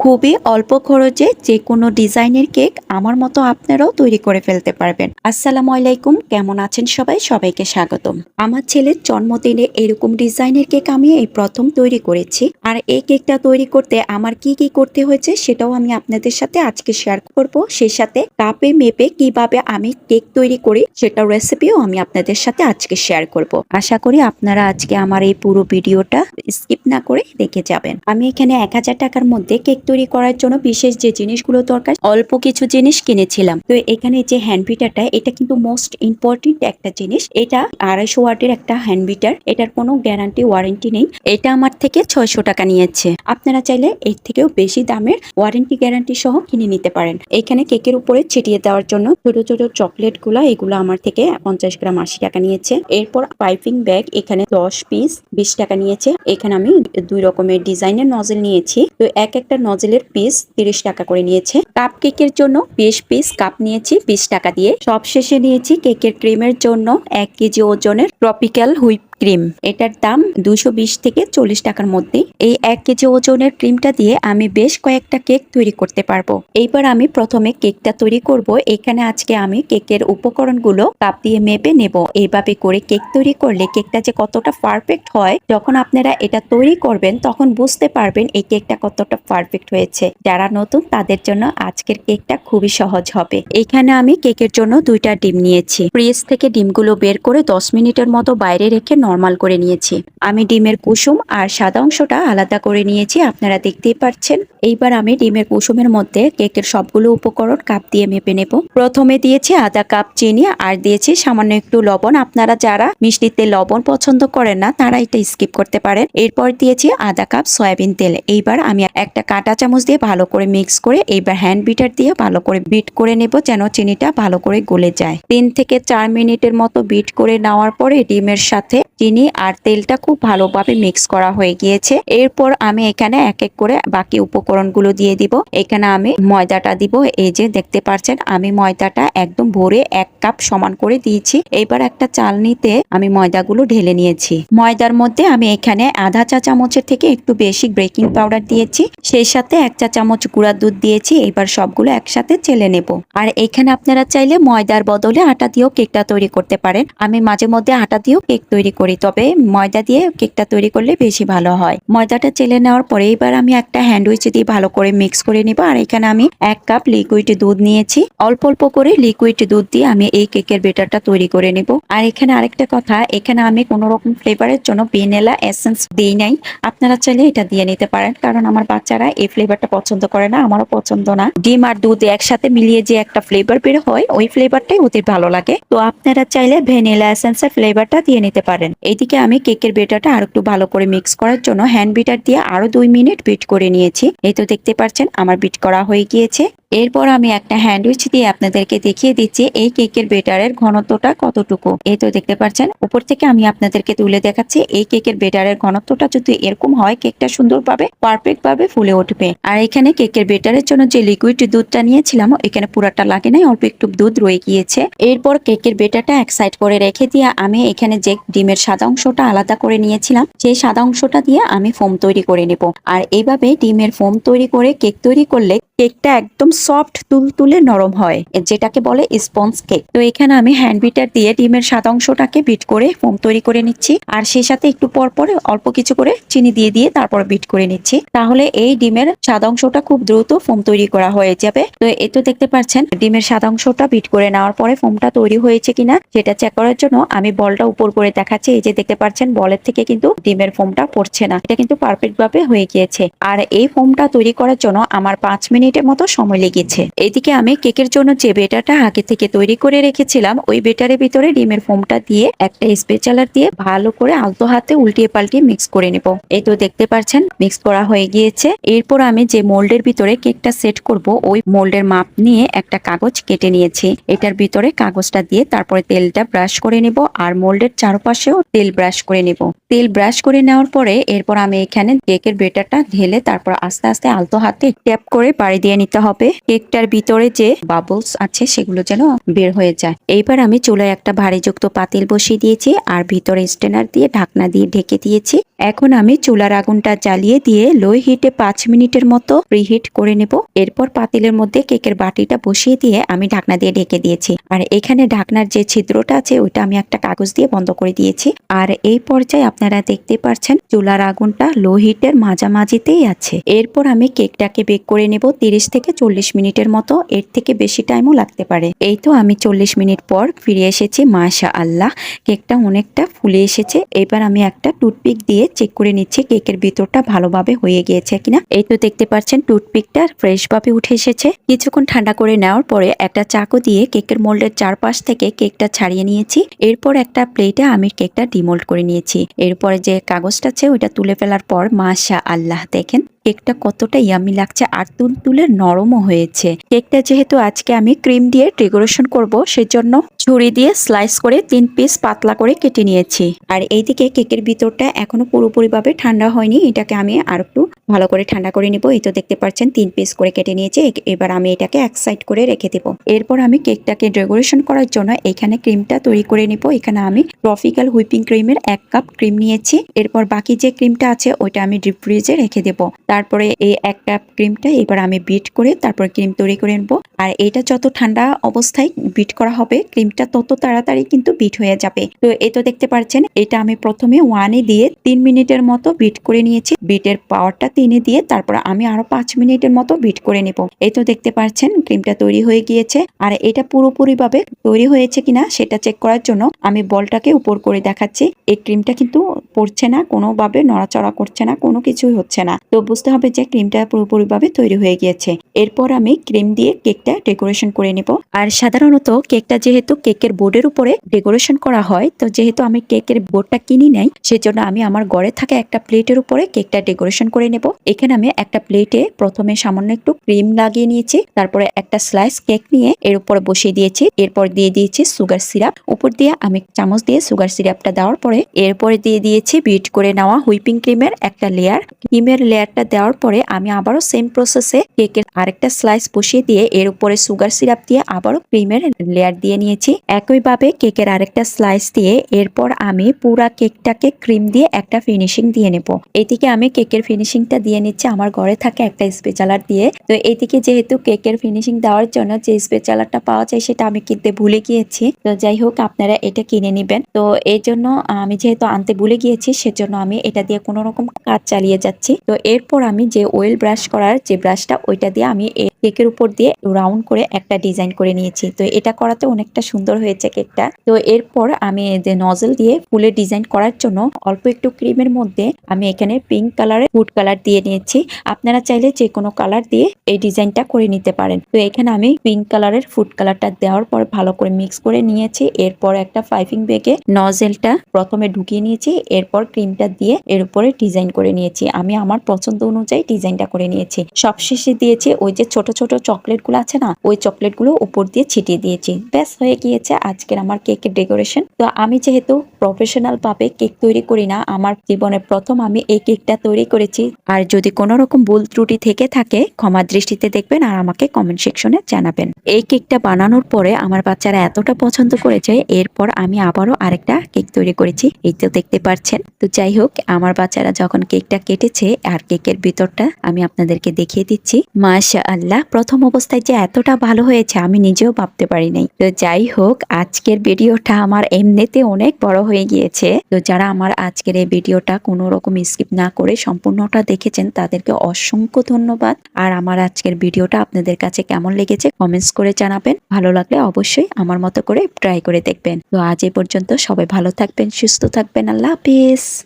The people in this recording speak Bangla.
খুবই অল্প খরচে যে কোনো ডিজাইনের কেক আমার মতো আপনারাও তৈরি করে ফেলতে পারবেন। আসসালামু আলাইকুম, কেমন আছেন সবাই? সবাইকে স্বাগতম। আমার ছেলের জন্মদিনে এরকম ডিজাইনের কেক আমি এই প্রথম তৈরি করেছি। আর এই কেকটা তৈরি করতে আমার কি কি করতে হয়েছে সেটাও আমি আপনাদের সাথে আজকে শেয়ার করব। সেই সাথে কাপে মেপে কীভাবে আমি কেক তৈরি করি সেটার রেসিপিও আমি আপনাদের সাথে আজকে শেয়ার করব। আশা করি আপনারা আজকে আমার এই পুরো ভিডিওটা স্কিপ না করে দেখে যাবেন। আমি এখানে এক হাজার টাকার মধ্যে কেক তৈরি করার জন্য বিশেষ যে জিনিসগুলো দরকার, অল্প কিছু জিনিস কিনেছিলাম। তো এখানে যে হ্যান্ড বিটারটা এটা কিন্তু মোস্ট ইম্পর্টেন্ট একটা জিনিস। এটা আড়াইশো ওয়াটের একটা হ্যান্ড বিটার এটার কোনো গ্যারান্টি ওয়ারেন্টি নেই। এটা আমার থেকে ছয়শো টাকা নিয়েছে। আপনারা চাইলে এর থেকেও বেশি দামের ওয়ারেন্টি গ্যারান্টি সহ কিনে নিতে পারেন। এখানে কেকের উপরে ছিটিয়ে দেওয়ার জন্য ছোট ছোট চকলেটগুলা, এগুলো আমার থেকে পঞ্চাশ গ্রাম আশি টাকা নিয়েছে। এরপর পাইপিং ব্যাগ এখানে দশ পিস বিশ টাকা নিয়েছে। এখানে আমি দুই রকমের ডিজাইনের নজেল নিয়েছি। তো এক একটা নজেলের পিস তিরিশ টাকা করে নিয়েছে। কাপ কেকের জন্য বিশ পিস কাপ নিয়েছি, বিশ টাকা দিয়ে। সব শেষে নিয়েছি কেকের ক্রিমের জন্য এক কেজি ওজনের ট্রপিক্যাল হুইপ ক্রিম। এটার দাম দুশো থেকে চল্লিশ টাকার মধ্যে। এই এক কেজি ওজনের ক্রিমটা দিয়ে আমি বেশ কয়েকটা কেক তৈরি করতে পারব। এইবার আমি প্রথমে কেকটা তৈরি করব। এখানে আজকে আমি কেকের উপকরণগুলো কাপ দিয়ে মেপে নেব। এইভাবে করে কেক তৈরি করলে কেকটা যে কতটা পারফেক্ট হয়, যখন আপনারা এটা তৈরি করবেন, তখন বুঝতে পারবেন এই কেকটা কতটা পারফেক্ট হয়েছে। যারা নতুন, তাদের জন্য আজকের কেকটা খুবই সহজ হবে। এখানে আমি কেকের জন্য দুইটা ডিম নিয়েছি। ফ্রিজ থেকে ডিমগুলো বের করে দশ মিনিটের মতো বাইরে রেখে নর্মাল করে নিয়েছি। আমি ডিমের কুসুম আর সাদা অংশটা আলাদা করে নিয়েছি, আপনারা দেখতেই পাচ্ছেন এইবার আমি ডিমের কুসুমের মধ্যে কেকের সবগুলো উপকরণ কাপ দিয়ে মেপে নেব। প্রথমে দিয়েছি আধা কাপ চিনি আর দিয়েছি সামান্য একটু লবণ। আপনারা যারা মিষ্টিতে লবণ পছন্দ করেন না, তারা এটা স্কিপ করতে পারেন। এরপর দিয়েছি আধা কাপ সয়াবিন তেল। এইবার আমি একটা কাঁটা চামচ দিয়ে ভালো করে মিক্স করে এইবার হ্যান্ড বিটার দিয়ে ভালো করে বিট করে নেব যেন চিনিটা ভালো করে গলে যায়। তিন থেকে চার মিনিটের মতো বিট করে নেওয়ার পরে ডিমের সাথে চিনি আর তেলটা খুব ভালোভাবে মিক্স করা হয়ে গিয়েছে। এরপর আমি এখানে এক এক করে বাকি উপকরণগুলো দিয়ে দিব। এখানে আমি ময়দাটা দিব। এই যে দেখতে পাচ্ছেন আমি ময়দাটা একদম ভরে এক কাপ সমান করে দিয়েছি। এবার একটা চালনিতে আমি ময়দাগুলো ঢেলে নিয়েছি। ময়দার মধ্যে আমি এখানে আধা চা চামচের থেকে একটু বেশি বেকিং পাউডার দিয়েছি। সেই সাথে এক চা চামচ গুঁড়া দুধ দিয়েছি। এবার সবগুলো একসাথে চেলে নেব। আর এখানে আপনারা চাইলে ময়দার বদলে আটা দিয়েও কেকটা তৈরি করতে পারেন। আমি মাঝে মধ্যে আটা দিয়েও কেক তৈরি করি তবে ময়দা দিয়ে কেকটা তৈরি করলে বেশি ভালো হয়। ময়দাটা চেলে নেওয়ার পরে এবার আমি একটা হ্যান্ডউইচ দিয়ে ভালো করে মিক্স করে নিব। আর এখানে আমি এক কাপ লিকুইড দুধ নিয়েছি। অল্প অল্প করে লিকুইড দুধ দিয়ে আমি এই কেকের বেটারটা তৈরি করে নিব। আর এখানে আরেকটা কথা, এখানে আমি কোনো রকম ফ্লেভারের জন্য ভেনিলা এসেন্স দিই নাই। আপনারা চাইলে এটা দিয়ে নিতে পারেন, কারণ আমার বাচ্চারা এই ফ্লেভারটা পছন্দ করে না, আমারও পছন্দ না। ডিম আর দুধ একসাথে মিলিয়ে যে একটা ফ্লেভার বের হয়, ওই ফ্লেভারটাই ওদের ভালো লাগে। তো আপনারা চাইলে ভ্যানিলা এসেন্সের ফ্লেভারটা দিয়ে নিতে পারেন। এইদিকে আমি কেকের বেটাটা আর একটু ভালো করে মিক্স করার জন্য হ্যান্ড বিটার দিয়ে আরও দুই মিনিট বিট করে নিয়েছি। এই তো দেখতে পাচ্ছেন, আমার বিট করা হয়ে গিয়েছে। এরপর আমি একটা হ্যান্ডউইচ দিয়ে আপনাদেরকে দেখিয়ে দিচ্ছি এই কেকের বেটারের ঘনত্বটা কতটুকু। এই তো দেখতে পাচ্ছেন, উপর থেকে আমি আপনাদেরকে তুলে দেখাচ্ছি, এই কেকের বেটারের ঘনত্বটা যদি এরকম হয়, কেকটা সুন্দরভাবে পারফেক্ট ভাবে ফুলে উঠবে। আর এখানে কেকের বেটারের জন্য যে লিকুইড দুধটা নিয়েছিলাম, এখানে পুরাটা লাগে নাই, অল্প একটু দুধ রয়ে গিয়েছে। এরপর কেকের বেটারটা এক সাইড করে রেখে দিয়ে আমি এখানে যে ডিমের সাদা অংশটা আলাদা করে নিয়েছিলাম, সেই সাদা অংশটা দিয়ে আমি ফোম তৈরি করে নেব। আর এইভাবে ডিমের ফোম তৈরি করে কেক তৈরি করলে, কেকটা একদম সফট তুলতুলে নরম হয়, যেটাকে বলে স্পঞ্জ কেক তো এখানে আমি হ্যান্ড বিটার দিয়ে ডিমের সাদা অংশটাকে বিট করে ফোম তৈরি করে নিচ্ছি, আর সেই সাথে একটু পর পরে অল্প কিছু করে চিনি দিয়ে দিয়ে তারপর বিট করে নিচ্ছি। তাহলে এই ডিমের সাদা অংশটা খুব দ্রুত ফোম তৈরি করা হয়ে যাবে। তো এ তো দেখতে পাচ্ছেন, ডিমের সাদা অংশটা বিট করে নেওয়ার পরে ফোমটা তৈরি হয়েছে কিনা, সেটা চেক করার জন্য আমি বলটা উপর করে দেখাচ্ছি। এই যে দেখতে পাচ্ছেন, বলের থেকে কিন্তু ডিমের ফোমটা পড়ছে না। এটা কিন্তু পারফেক্ট ভাবে হয়ে গিয়েছে। আর এই ফোমটা তৈরি করার জন্য আমার পাঁচ মিনিটের মতো সময় লেগেছে। এদিকে আমি কেকের জন্য যে বেটারটা আগে থেকে তৈরি করে রেখেছিলাম, ওই বেটারের ভিতরে ডিমের ফোমটা দিয়ে একটা স্পেচালার দিয়ে ভালো করে আলতো হাতে উল্টিয়ে পাল্টিয়ে মিক্স করে নেব। এই তো দেখতে পাচ্ছেন মিক্স করা হয়ে গিয়েছে। এরপর আমি যে মোল্ডের ভিতরে কেকটা সেট করব, ওই মোল্ডের মাপ নিয়ে একটা কাগজ কেটে নিয়েছি। এটার ভিতরে কাগজটা দিয়ে তারপরে তেলটা ব্রাশ করে নেব আর মোল্ডের চারপাশেও তেল ব্রাশ করে নেব। তেল ব্রাশ করে নেওয়ার পরে এরপর আমি এখানে কেকের বেটারটা ঢেলে তারপর আস্তে আস্তে আলতো হাতে ট্যাপ করে বাড়ি দিয়ে নিতে হবে। কেকটার ভিতরে যে বাবলস আছে সেগুলো যেন বের হয়ে যায়। এইবার আমি চুলায় একটা ভারীযুক্ত পাতিল বসিয়ে দিয়েছি আর ভিতরে স্টেনার দিয়ে ঢাকনা দিয়ে ঢেকে দিয়েছি। এখন আমি চুলার আগুনটা জ্বালিয়ে দিয়ে লো হিটে পাঁচ মিনিটের মতো প্রিহিট করে নেব। এরপর পাতিলের মধ্যে কেকের বাটিটা বসিয়ে দিয়ে আমি ঢাকনা দিয়ে ঢেকে দিয়েছি। আর এখানে ঢাকনার যে ছিদ্রটা আছে ওইটা আমি একটা কাগজ দিয়ে বন্ধ করে দিয়েছি। আর এই পর্যায়ে আপনারা দেখতে পাচ্ছেন চুলার আগুনটা লো হিটের মাঝামাঝিতেই আছে। এরপর আমি কেকটাকে বেক করে নেব তিরিশ থেকে চল্লিশ মিনিটের মতো এর থেকে বেশি টাইমও লাগতে পারে। এই তো আমি চল্লিশ মিনিট পর ফিরে এসেছি মাশা আল্লাহ কেকটা অনেকটা ফুলে এসেছে। এবার আমি একটা টুথপিক দিয়ে চেক করে নিচ্ছি কেকের ভিতরটা ভালোভাবে হয়ে গিয়েছে কিনা। এই তো দেখতে পাচ্ছেন, টুথপিকটা ফ্রেশ ভাবে উঠে এসেছে। কিছুক্ষণ ঠান্ডা করে নেওয়ার পরে একটা চাকু দিয়ে কেকের মোল্ডের চারপাশ থেকে কেকটা ছাড়িয়ে নিয়েছি। এরপর একটা প্লেটে আমি কেকটা ডিমোল্ড করে নিয়েছি। এরপরে যে কাগজটা আছে, ওইটা তুলে ফেলার পর মাশা আল্লাহ দেখেন। কেকটা কতটা ইয়ামি লাগছে। আর তুল তুলে নরমও হয়েছে কেকটা যেহেতু আজকে আমি ক্রিম দিয়ে ডেকোরেশন করব, সেজন্য ছুরি দিয়ে স্লাইস করে তিন পিস পাতলা করে কেটে নিয়েছি। আর এইদিকে কেকের ভিতরটা এখনও পুরোপুরিভাবে ঠান্ডা হয়নি, এটাকে আমি আর একটু ভালো করে ঠান্ডা করে নিব। এই তো দেখতে পাচ্ছেন, তিন পিস করে কেটে নিয়েছি। এবার আমি এটাকে এক সাইড করে রেখে দেব। এরপর আমি কেকটাকে ডেকোরেশন করার জন্য এখানে ক্রিমটা তৈরি করে নিব। এখানে আমি ট্রফিক্যাল হুইপিং ক্রিমের এক কাপ ক্রিম নিয়েছি। এরপর বাকি যে ক্রিমটা আছে, ওইটা আমি ডিপ ফ্রিজে রেখে দেব। তারপরে এই এক কাপ ক্রিমটা এবার আমি বিট করে তারপর ক্রিম তৈরি করে নেব। আর এটা যত ঠান্ডা অবস্থায় বিট করা হবে, ক্রিমটা তত তাড়াতাড়ি কিন্তু বিট হয়ে যাবে। তো এই তো দেখতে পাচ্ছেন, এটা আমি প্রথমে ওয়ানে দিয়ে তিন মিনিটের মতো বিট করে নিয়েছি। বিটের পাওয়ারটা তিনে দিয়ে তারপর আমি আরও পাঁচ মিনিটের মতো বিট করে নেব। এই তো দেখতে পাচ্ছেন, ক্রিমটা তৈরি হয়ে গিয়েছে। আর এটা পুরোপুরি ভাবে তৈরি হয়েছে কিনা সেটা চেক করার জন্য আমি বলটাকে উপর করে দেখাচ্ছি। এই ক্রিমটা কিন্তু পড়ছে না, কোনোভাবে নড়াচড়া করছে না, কোনো কিছুই হচ্ছে না। তো বুঝতে হবে যে ক্রিমটা পুরোপুরি ভাবে তৈরি হয়ে গিয়েছে। এরপর আমি ক্রিম দিয়ে কেকটা ডেকোরেশন করে নেব। আর সাধারণত কেকটা যেহেতু কেকের বোর্ডের উপরে ডেকোরেশন করা হয়, তো যেহেতু আমি কেকের বোর্ডটা কিনি নাই, সেজন্য আমি আমার ঘরে থাকা একটা প্লেটের উপরে কেকটা ডেকোরেশন করে নেব। এখানে আমি একটা প্লেটে প্রথমে সামান্য একটু ক্রিম লাগিয়ে নিয়েছি, তারপরে একটা স্লাইস কেক নিয়ে এর উপরে বসিয়ে দিয়েছি, এরপর দিয়ে দিয়েছি সুগার সিরাপ। উপর দিয়ে আমি চামচ দিয়ে সুগার সিরাপটা দেওয়ার পরে এরপরে দিয়ে দিয়েছি বিট করে নেওয়া হুইপিং ক্রিমের একটা লেয়ার ক্রিমের লেয়ারটা দেওয়ার পরে আমি আবারও সেম প্রসেসে কেকের আরেকটা স্লাইস বসিয়ে দিয়ে এর উপরে সুগার সিরাপ দিয়ে আবারও ক্রিমের লেয়ার দিয়ে নিয়েছি। একইভাবে কেকের আরেকটা স্লাইস দিয়ে এরপর আমি পুরা কেকটাকে ক্রিম দিয়ে একটা ফিনিশিং দিয়ে নেব। এদিকে আমি কেকের ফিনিশিংটা দিয়ে নিচ্ছি, আমার ঘরে থাকে একটা স্পেচালার দিয়ে। তো এইদিকে যেহেতু কেকের ফিনিশিং দেওয়ার জন্য যে স্পেচালারটা পাওয়া যায়, সেটা আমি কিনতে ভুলে গিয়েছি। তো যাই হোক, আপনারা এটা কিনে নেবেন। তো এই জন্য আমি যেহেতু আনতে ভুলে গিয়েছি, সেজন্য আমি এটা দিয়ে কোনো রকম কাজ চালিয়ে যাচ্ছি। তো এরপর আমি যে ওয়েল ব্রাশ করার যে ব্রাশটা ওইটা দিয়ে আমি কেকের উপর দিয়ে রাউন্ড করে একটা ডিজাইন করে নিয়েছি। তো এটা করাতে অনেকটা সুন্দর হয়েছে কেকটা। তো এরপর আমি যে নজল দিয়ে ফুলের ডিজাইন করার জন্য অল্প একটু ক্রিমের মধ্যে আমি এখানে পিঙ্ক কালারের ফুড কালার দিয়ে নিয়েছি। আপনারা চাইলে যে কোনো কালার দিয়ে এই ডিজাইনটা করে নিতে পারেন। তো এখানে আমি পিঙ্ক কালারের ফুড কালারটা দেওয়ার পর ভালো করে মিক্স করে নিয়েছি। এরপর একটা পাইপিং ব্যাগে নজেলটা প্রথমে ঢুকিয়ে নিয়েছি। এরপর ক্রিমটা দিয়ে এর উপরে ডিজাইন করে নিয়েছি। আমি আমার পছন্দ অনুযায়ী ডিজাইনটা করে নিয়েছি। সবশেষে দিয়েছি ওই যে ছোট ছোট চকলেটগুলো আছে না, ওই চকলেটগুলো উপর দিয়ে ছিটিয়ে দিয়েছি। ব্যাস, হয়ে গিয়েছে আজকের আমার কেকের ডেকোরেশন। তো আমি যেহেতু প্রফেশনাল ভাবে কেক তৈরি করি না, আমার জীবনে প্রথম আমি এই কেকটা তৈরি করেছি। আর যদি কোনো রকম ভুল ত্রুটি থেকে থাকে ক্ষমা দৃষ্টিতে দেখবেন আর আমাকে কমেন্ট সেকশনে জানাবেন। এই কেকটা বানানোর পরে আমার বাচ্চারা এতটা পছন্দ করেছে, এরপর আমি আবারও আরেকটা কেক তৈরি করেছি। এই তো দেখতে পাচ্ছেন। তো যাই হোক, আমার বাচ্চারা যখন কেকটা কেটেছে, আর কেকের ভিতরটা আমি আপনাদেরকে দেখিয়ে দিচ্ছি। মাশা আল্লাহ প্রথম অবস্থায় যে এতটা ভালো হয়েছে আমি নিজেও ভাবতে পারি নাই। তো যাই হোক, আজকের ভিডিওটা আমার এমনিতে অনেক বড় হয়ে গিয়েছে। তো যারা আমার আজকের এই ভিডিওটা কোনো রকম স্কিপ না করে সম্পূর্ণটা দেখেছেন, তাদেরকে অসংখ্য ধন্যবাদ। আর আমার আজকের ভিডিওটা আপনাদের কাছে কেমন লেগেছে কমেন্টস করে জানাবেন। ভালো লাগলে অবশ্যই আমার মতো করে ট্রাই করে দেখবেন। তো আজ এ পর্যন্ত সবাই ভালো থাকবেন, সুস্থ থাকবেন। আল্লাহ হাফিজ।